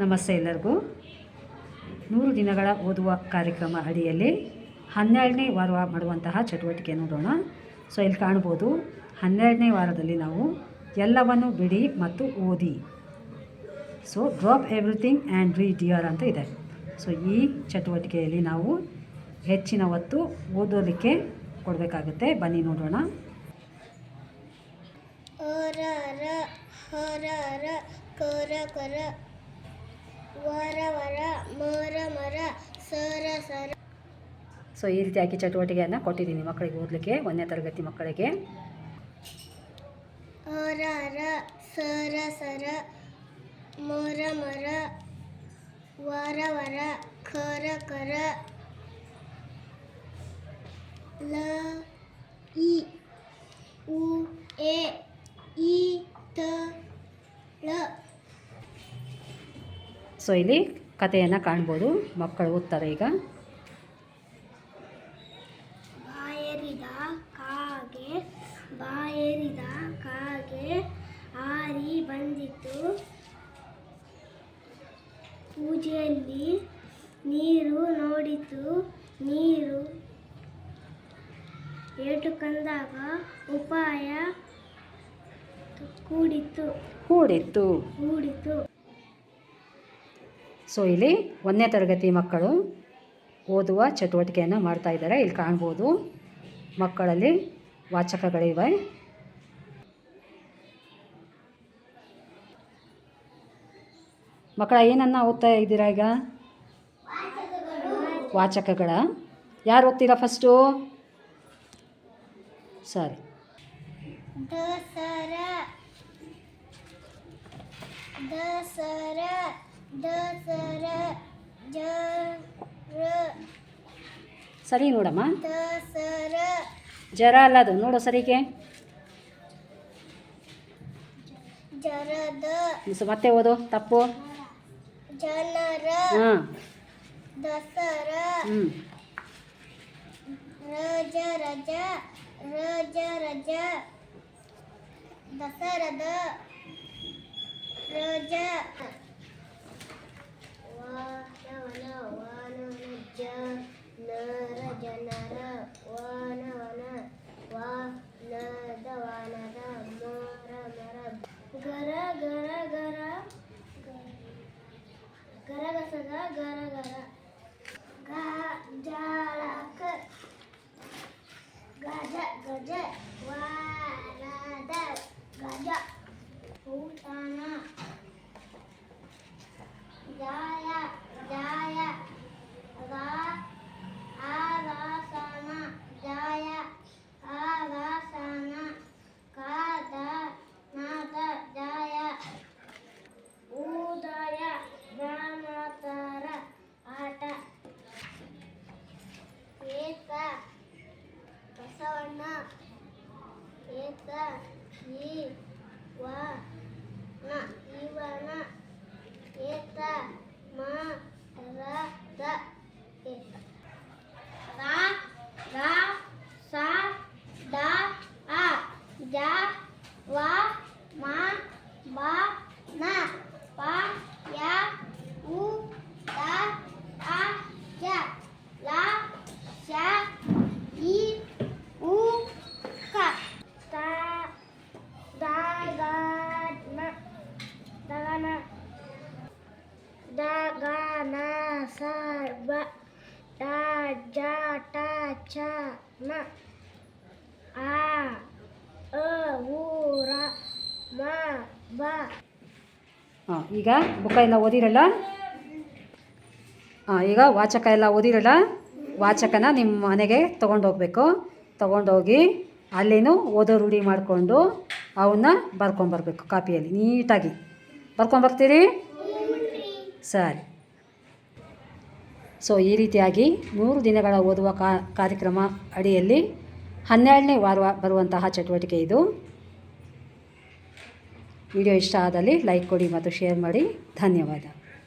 ನಮಸ್ತೆ ಎಲ್ಲರಿಗೂ. ನೂರು ದಿನಗಳ ಓದುವ ಕಾರ್ಯಕ್ರಮ ಅಡಿಯಲ್ಲಿ ಹನ್ನೆರಡನೇ ವಾರ ಮಾಡುವಂತಹ ಚಟುವಟಿಕೆ ನೋಡೋಣ. ಸೊ ಇಲ್ಲಿ ಕಾಣ್ಬೋದು ಹನ್ನೆರಡನೇ ವಾರದಲ್ಲಿ ನಾವು ಎಲ್ಲವನ್ನು ಬಿಡಿ ಮತ್ತು ಓದಿ. So drop everything and read dear ಅಂತ ಇದೆ. ಸೊ ಈ ಚಟುವಟಿಕೆಯಲ್ಲಿ ನಾವು ಹೆಚ್ಚಿನ ಹೊತ್ತು ಓದೋದಕ್ಕೆ ಕೊಡಬೇಕಾಗುತ್ತೆ. ಬನ್ನಿ ನೋಡೋಣ. ಕರ ಕರ. ವರ ವರ ಮರ ಮರ ಸರ ಸರ. ಸೊ ಈ ರೀತಿಯಾಗಿ ಚಟುವಟಿಕೆಯನ್ನು ಕೊಟ್ಟಿದ್ದೀನಿ ಮಕ್ಕಳಿಗೆ ಓದಲಿಕ್ಕೆ ಒಂದನೇ ತರಗತಿ ಮಕ್ಕಳಿಗೆ. ಹೊರರ ಸರ ಸರ ಮರ ಮರ ವರ ವರ ಖರ ಲ ಸೊ ಇಲ್ಲಿ ಕಥೆಯನ್ನು ಕಾಣ್ಬೋದು. ಮಕ್ಕಳು ಓದ್ತಾರೆ ಈಗ. ಬಾಯರಿದ ಕಾಗೆ ಬಾಯರಿದ ಕಾಗೆ ಆರಿ ಬಂದಿತು. ಪೂಜೆಯಲ್ಲಿ ನೀರು ನೋಡಿತು. ನೀರು ಏಟು ಕಂದಾಗ ಉಪಾಯ ಕೂಡಿತು ಕೂಡಿತ್ತು. ಕೂಡಿತು ಸೊ ಇಲ್ಲಿ ಒಂದನೇ ತರಗತಿ ಮಕ್ಕಳು ಓದುವ ಚಟುವಟಿಕೆಯನ್ನು ಮಾಡ್ತಾ ಇದ್ದಾರೆ. ಇಲ್ಲಿ ಕಾಣ್ಬೋದು ಮಕ್ಕಳಲ್ಲಿ ವಾಚಕಗಳಿವೆ. ಮಕ್ಕಳ ಏನನ್ನ ಓದ್ತಾ ಇದ್ದೀರಾ ಈಗ? ವಾಚಕಗಳ. ಯಾರು ಓದ್ತೀರಾ ಫಸ್ಟು? ಸರಿ. ದಸರ. ದಸರ. ದಸರ ಜರ ಸರಿ ನೋಡಮ್ಮ. ದಸರ. ಜರ ಅಲ್ಲ ಅದು ನೋಡು ಸರಿಗೆ. ಜರದ. ಮತ್ತೆ ಓದು ತಪ್ಪು. ಜನರ. ಹಾಂ ದಸರ. ಹ್ಞೂ ರಜ ರಜ ರಜ ರಜ. ದಸರದ. ರಜ. Yeah. ನ, ಸ, ಬ ಡ ಜ, ಟ, ಚ ನ ಆ, ಅ, ಉ, ರ, ಮ, ಬ. ಹಾಂ, ಈಗ ಬುಕ್ಕ ಎಲ್ಲ ಓದಿರಲ್ಲ? ಹಾಂ, ಈಗ ವಾಚಕ ಎಲ್ಲ ಓದಿರಲ್ಲ? ವಾಚಕನ ನಿಮ್ಮ ಮನೆಗೆ ತೊಗೊಂಡೋಗ್ಬೇಕು ತೊಗೊಂಡೋಗಿ ಅಲ್ಲೇನು ಓದೋ ರೂಢಿ ಮಾಡಿಕೊಂಡು ಅವನ್ನ ಬರ್ಕೊಂಬರ್ಬೇಕು, ಕಾಪಿಯಲ್ಲಿ. ನೀಟಾಗಿ. ಬರ್ಕೊಂಬರ್ತೀರಿ? ಸರಿ. ಸೊ ಈ ರೀತಿಯಾಗಿ ಮೂರು ದಿನಗಳ ಓದುವ ಕಾರ್ಯಕ್ರಮ ಅಡಿಯಲ್ಲಿ ಹನ್ನೆರಡನೇ ವಾರ ಬರುವಂತಹ ಚಟುವಟಿಕೆ ಇದು. ವಿಡಿಯೋ ಇಷ್ಟ ಆದಲ್ಲಿ ಲೈಕ್ ಕೊಡಿ ಮತ್ತು ಶೇರ್ ಮಾಡಿ. ಧನ್ಯವಾದ.